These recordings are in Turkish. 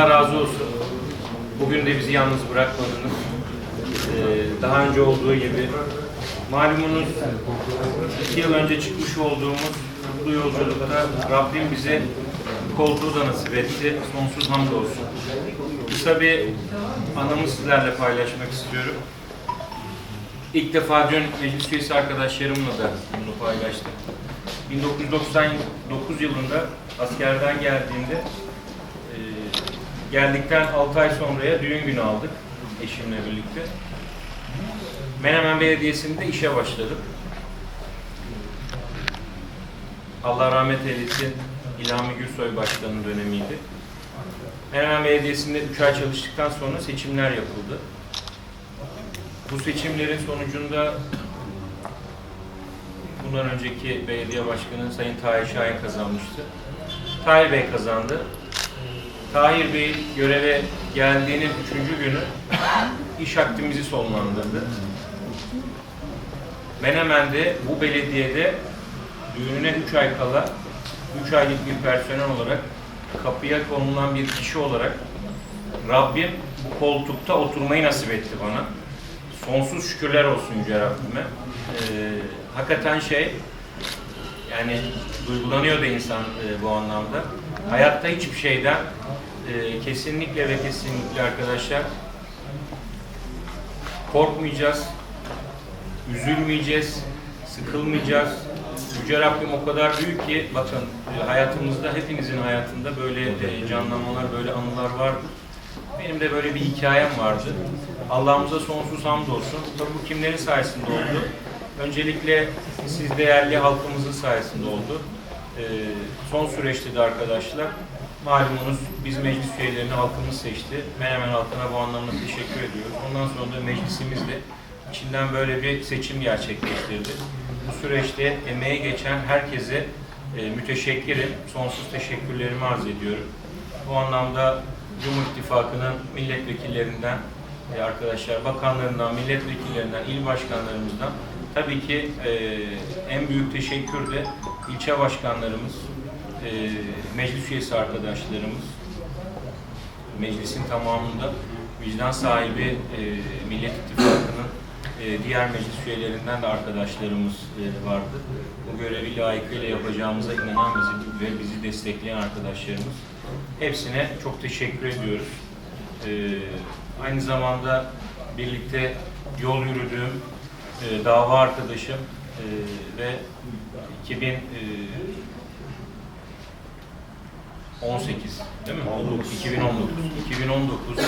Allah razı olsun. Bugün de bizi yalnız bırakmadınız. Ee, daha önce olduğu gibi malumunuz iki yıl önce çıkmış olduğumuz bu yolculukta Rabbim bize koltuğu da nasip etti. Sonsuz hamdolsun. Kısa bir anımı sizlerle paylaşmak istiyorum. İlk defa dün meclis üyesi arkadaşlarımla da bunu paylaştım. 1999 yılında askerden geldiğimde geldikten 6 ay sonraya düğün günü aldık eşimle birlikte. Menemen Belediyesi'nde işe başladık. Allah rahmet eylesin İlhami Gülsoy Başkanı'nın dönemiydi. Menemen Belediyesi'nde 3 ay çalıştıktan sonra seçimler yapıldı. Bu seçimlerin sonucunda bundan önceki belediye başkanı Sayın Tahir Şahin kazanmıştı. Tahir Bey kazandı. Tahir Bey göreve geldiğinin üçüncü günü iş hakkımızı sonlandırdı. Menemen'de bu belediyede düğününe 3 ay kala 3 aylık bir personel olarak kapıya konulan bir kişi olarak Rabbim bu koltukta oturmayı nasip etti bana. Sonsuz şükürler olsun Yüce Rabbime. Ee, hakikaten şey yani duygulanıyor da insan e, bu anlamda. Hayatta hiçbir şeyden e, kesinlikle ve kesinlikle arkadaşlar korkmayacağız, üzülmeyeceğiz, sıkılmayacağız. Yüce Rabbim o kadar büyük ki bakın e, hayatımızda hepinizin hayatında böyle e, canlanmalar, böyle anılar vardır. Benim de böyle bir hikayem vardı. Allah'ımıza sonsuz hamdolsun. Tabii bu kimlerin sayesinde oldu? Öncelikle siz değerli halkımızın sayesinde oldu. Ee, son süreçte de arkadaşlar malumunuz biz meclis üyelerini halkımız seçti. Menemen halkına bu anlamda teşekkür ediyoruz. Ondan sonra da meclisimiz de içinden böyle bir seçim gerçekleştirdi. Bu süreçte emeği geçen herkese e, müteşekkirim. Sonsuz teşekkürlerimi arz ediyorum. Bu anlamda Cumhur İttifakı'nın milletvekillerinden, e, arkadaşlar bakanlarından, milletvekillerinden, il başkanlarımızdan tabii ki e, en büyük teşekkür de ilçe başkanlarımız, e, meclis üyesi arkadaşlarımız, meclisin tamamında vicdan sahibi e, Millet İttifakı'nın e, diğer meclis üyelerinden de arkadaşlarımız e, vardı. Bu görevi layıkıyla yapacağımıza inanan bizi ve bizi destekleyen arkadaşlarımız. Hepsine çok teşekkür ediyoruz. E, aynı zamanda birlikte yol yürüdüğüm e, dava arkadaşım e, ve 2000 e, 18 değil mi? 19. 2019. 2019 e,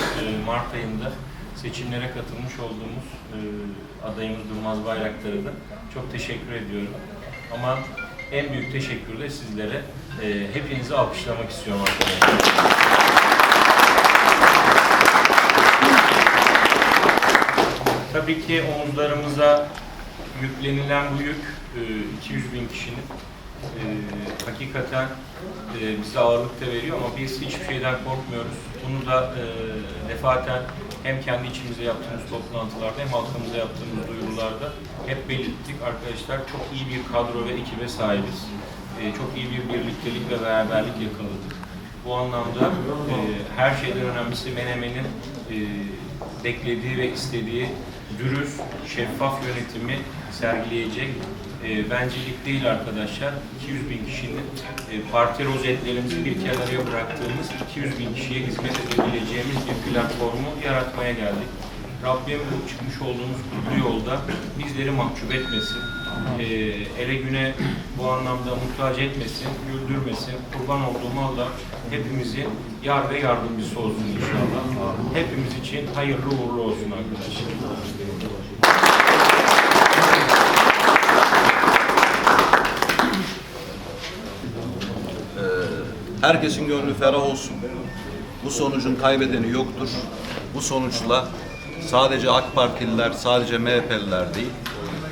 Mart ayında seçimlere katılmış olduğumuz e, adayımız Durmaz Bayraktar'a da çok teşekkür ediyorum. Ama en büyük teşekkür de sizlere. E, hepinizi alkışlamak istiyorum arkadaşlar. Tabii ki omuzlarımıza yüklenilen bu yük e, 200 bin kişinin e, hakikaten e, bize ağırlık da veriyor ama biz hiçbir şeyden korkmuyoruz. Bunu da e, defaten hem kendi içimizde yaptığımız toplantılarda hem halkımıza yaptığımız duyurularda hep belirttik. Arkadaşlar çok iyi bir kadro ve ekibe sahibiz. E, çok iyi bir birliktelik ve beraberlik yakaladık. Bu anlamda e, her şeyden önemlisi Menemen'in e, beklediği ve istediği dürüst, şeffaf yönetimi sergileyecek e, bencillik değil arkadaşlar. 200 bin kişinin e, parti rozetlerimizi bir kenara bıraktığımız 200 bin kişiye hizmet edebileceğimiz bir platformu yaratmaya geldik. Rabbim bu çıkmış olduğumuz kutlu yolda bizleri mahcup etmesin. E, ele güne bu anlamda muhtaç etmesin, güldürmesin. Kurban olduğum Allah hepimizin yar ve yardımcısı olsun inşallah. Hepimiz için hayırlı uğurlu olsun arkadaşlar. Herkesin gönlü ferah olsun. Bu sonucun kaybedeni yoktur. Bu sonuçla sadece AK Partililer, sadece MHP'liler değil,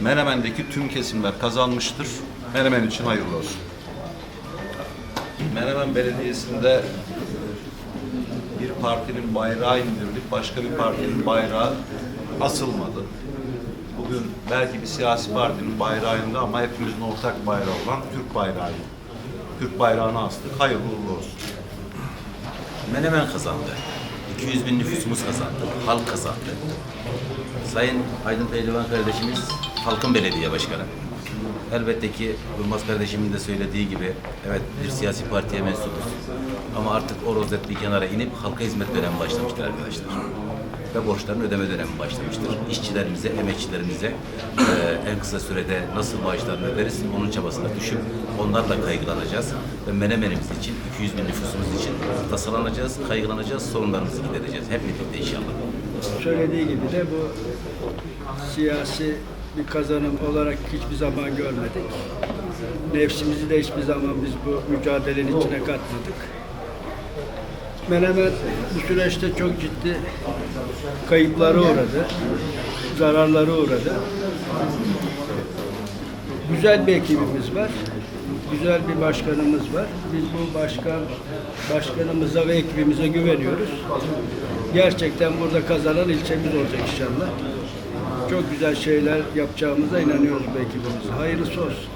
Menemen'deki tüm kesimler kazanmıştır. Menemen için hayırlı olsun. Menemen Belediyesi'nde bir partinin bayrağı indirilip başka bir partinin bayrağı asılmadı. Bugün belki bir siyasi partinin bayrağında ama hepimizin ortak bayrağı olan Türk bayrağı. Türk bayrağını astık. Hayırlı uğurlu olsun. Menemen kazandı. 200 bin nüfusumuz kazandı. Halk kazandı. Sayın Aydın Pehlivan kardeşimiz halkın belediye başkanı. Elbette ki Yılmaz kardeşimin de söylediği gibi evet bir siyasi partiye mensubuz. Ama artık o rozet bir kenara inip halka hizmet dönemi başlamıştır arkadaşlar. Ve borçların ödeme dönemi başlamıştır. İşçilerimize, emekçilerimize eee, en kısa sürede nasıl maaşlarını öderiz onun çabasına düşüp onlarla kaygılanacağız. Ve Menemenimiz için, 200 bin nüfusumuz için tasalanacağız, kaygılanacağız, sorunlarımızı gidereceğiz. Hep birlikte inşallah. söylediği gibi de bu siyasi bir kazanım olarak hiçbir zaman görmedik. Nefsimizi de hiçbir zaman biz bu mücadelenin içine katmadık. Menemen bu süreçte çok ciddi kayıplara uğradı, zararlara uğradı. Güzel bir ekibimiz var, güzel bir başkanımız var. Biz bu başkan, başkanımıza ve ekibimize güveniyoruz. Gerçekten burada kazanan ilçemiz olacak inşallah. Çok güzel şeyler yapacağımıza inanıyoruz bu ekibimize. Hayırlısı olsun.